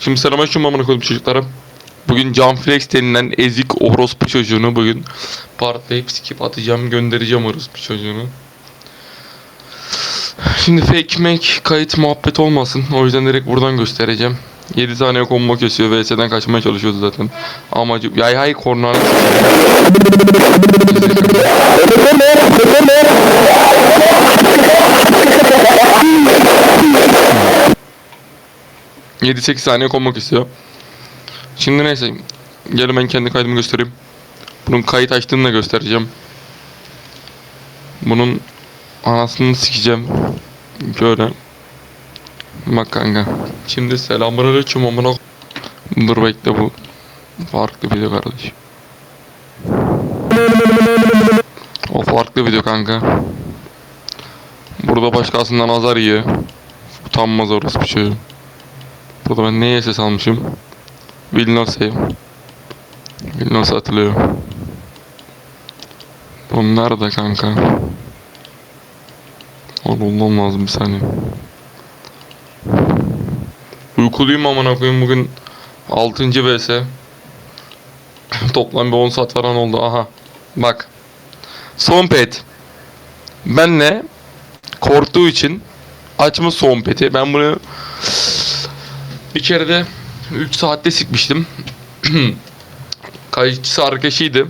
Şimdi selam açıyorum amına koydum çocuklara. Bugün Canflex denilen ezik orospu çocuğunu bugün partlayıp skip atacağım göndereceğim orospu çocuğunu. Şimdi fake make kayıt muhabbet olmasın. O yüzden direkt buradan göstereceğim. 7 tane combo kesiyor. VS'den kaçmaya çalışıyordu zaten. Amacı... Yay hay kornağını 7-8 saniye konmak istiyor. Şimdi neyse. Gelin ben kendi kaydımı göstereyim. Bunun kayıt açtığını da göstereceğim. Bunun anasını sikeceğim. Böyle. Bak kanka. Şimdi selamünaleyküm amına Dur bekle bu. Farklı video kardeş. O farklı video kanka. Burada başkasından azar yiyor. Utanmaz orası bir şey. Burada ben neye ses almışım? Will not atılıyor. Bunlar da kanka. Oğlum lazım bir saniye. Uykuluyum amına koyayım bugün 6. vs. Toplam bir 10 saat falan oldu. Aha. Bak. Son pet. Benle korktuğu için açmış son peti. Ben bunu bir kere de 3 saatte sikmiştim. Kayıtçısı arkadaşıydı.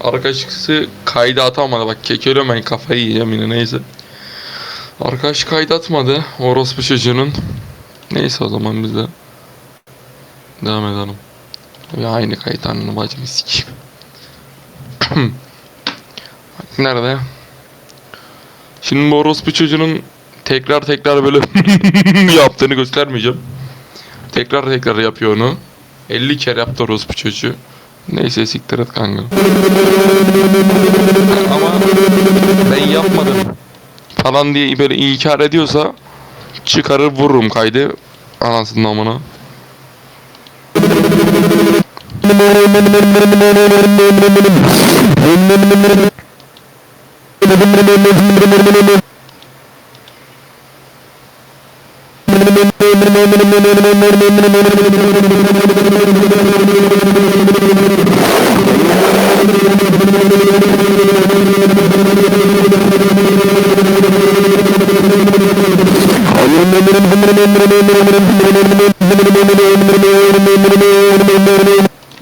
Arkadaşısı kaydı atamadı. Bak kekeliyorum ben kafayı yiyeceğim yine neyse. Arkadaş kaydı atmadı. Orospu çocuğunun. Neyse o zaman biz de devam edelim. Ya aynı kayıt anını bacımı sikeyim. Nerede? Şimdi bu orospu çocuğunun tekrar tekrar böyle yaptığını göstermeyeceğim. Tekrar tekrar yapıyor onu. 50 kere yaptı orospu çocuğu. Neyse siktir et kanka. Ama ben yapmadım falan diye böyle inkar ediyorsa çıkarır vururum kaydı anasının amına.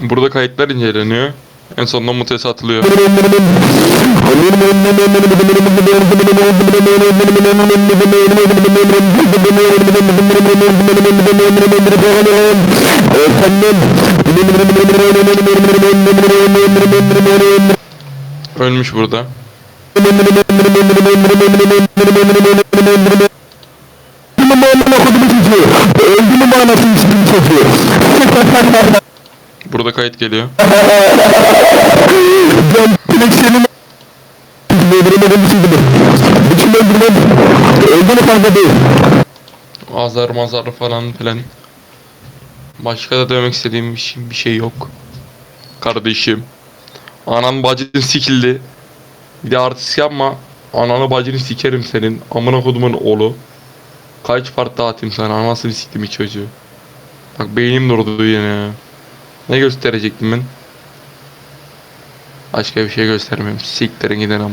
Burada kayıtlar inceleniyor. En sonunda mutesi atılıyor. Ölmüş burada. Burada kayıt geliyor. Azar mazar falan filan. Başka da demek istediğim bir şey, bir şey yok. Kardeşim. Anan bacın sikildi. Bir de artist yapma. Ananı bacını sikerim senin. Amına kodumun oğlu. Kaç part dağıtayım sana anasını siktim bir çocuğu. Bak beynim durdu yine ya. Ne gösterecektim ben? Başka bir şey göstermiyorum. Siktirin giden aman.